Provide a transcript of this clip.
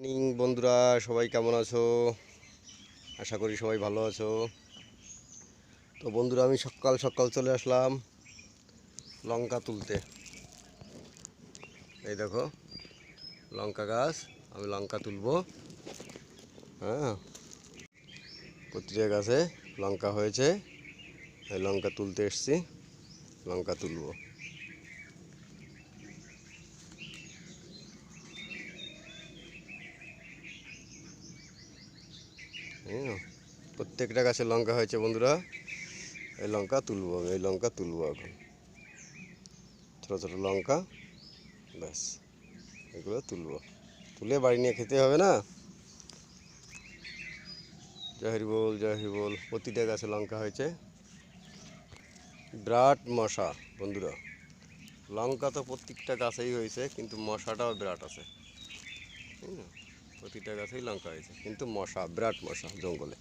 Morning বন্ধুরা, সবাই কেমন আছো? আশা করি সবাই ভালো আছো। তো বন্ধুরা, আমি সকাল সকাল চলে আসলাম লঙ্কা তুলতে। এই দেখো, লঙ্কা গাছ, আমি লঙ্কা তুলবো। হ্যাঁ প্রতিটা গাছে লঙ্কা হয়েছে লঙ্কা তুলতে এসছি, লঙ্কা তুলবো। প্রত্যেকটা গাছে লঙ্কা হয়েছে বন্ধুরা। এই লঙ্কা তুলবো আমি, এই লঙ্কা তুলবো এখন। ছোটো ছোটো লঙ্কা, ব্যাস, এগুলো তুলবো। তুলে বাড়ি নিয়ে খেতে হবে না? জয় হরি বল, জয় হরি বল। প্রতিটা গাছে লঙ্কা হয়েছে। বিরাট মশা বন্ধুরা। লঙ্কা তো প্রত্যেকটা গাছেই হয়েছে, কিন্তু মশাটাও বিরাট আছে। প্রতিটা গাছেই লঙ্কা হয়েছে। কিন্তু মশা বিরাট মশা জঙ্গলে।